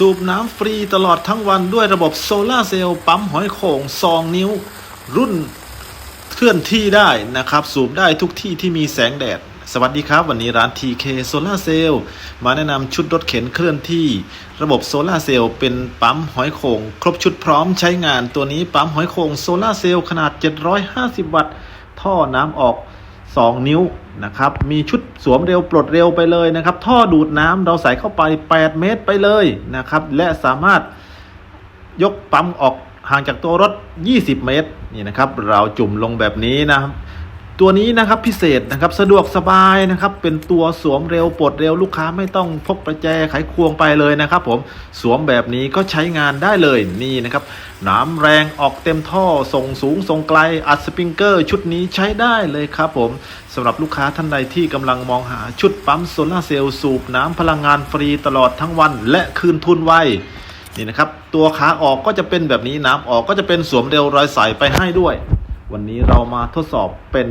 สูบน้ำฟรีตลอดทั้งวันด้วยระบบโซลาเซลล์ปั๊มหอยโข่งซองนิ้ว รุ่นเคลื่อนที่ได้นะครับ สูบได้ทุกที่ที่มีแสงแดด สวัสดีครับ วันนี้ร้าน TK Solar Cell มาแนะนำชุดรถเข็นเคลื่อนที่ ระบบโซลาเซลล์เป็นปั๊มหอยโข่งครบชุดพร้อมใช้งานตัวนี้ปั๊มหอยโข่งโซลาเซลล์ขนาด 750 วัตต์ ท่อน้ำออก 2 นิ้วนะครับ มีชุดสวมเร็วปลดเร็วไปเลยนะครับ ท่อดูดน้ำเราใส่เข้าไป 8 เมตรไปเลยนะครับ และสามารถยกปั๊มออกห่างจากตัวรถ 20 เมตร นี่นะครับ เราจุ่มลงแบบนี้นะครับ ตัวนี้นะครับพิเศษนะครับสะดวกสบายนะครับเป็นตัวสวมเร็วปลดเร็วลูกค้าไม่ต้องพกประแจไขควงไปเลยนะครับ ผมสวมแบบนี้ก็ใช้งานได้เลยนี่นะครับน้ำแรงออกเต็มท่อส่งสูงส่งไกลอัดสปริงเกอร์ ชุดนี้ใช้ได้เลยครับผมสำหรับลูกค้าท่านใดที่กำลังมองหาชุดปั๊มโซลาเซลล์สูบน้ำพลังงานฟรีตลอดทั้งวัน และคืนทุนไวนี่นะครับตัวขาออกก็จะเป็นแบบนี้น้ำออกก็จะเป็นสวมเร็วรอยใสไปให้ด้วย วันนี้เรามาทดสอบเป็น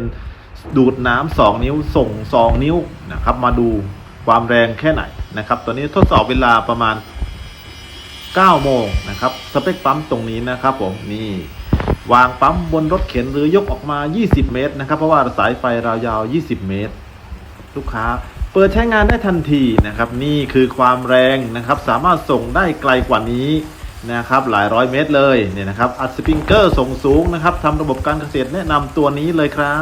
ดูดน้ำสองนิ้วส่งสองนิ้วนะครับ มาดูความแรงแค่ไหนนะครับตัวนี้ทดสอบเวลาประมาณ 9 โมงนะครับ สเปคปั๊มตรงนี้นะครับผมนี่วางปั๊มบนรถเข็นหรือยกออกมา 20 เมตรนะครับ เพราะว่าสายไฟเรายาว 20 เมตร ลูกค้าเปิดใช้งานได้ทันทีนะครับ นี่คือความแรงนะครับ สามารถส่งได้ไกลกว่านี้ นะครับหลายร้อยเมตรเลยเนี่ยนะครับอัดสปริงเกอร์ส่งสูงนะครับทำระบบการเกษตรแนะนำตัวนี้เลยครับ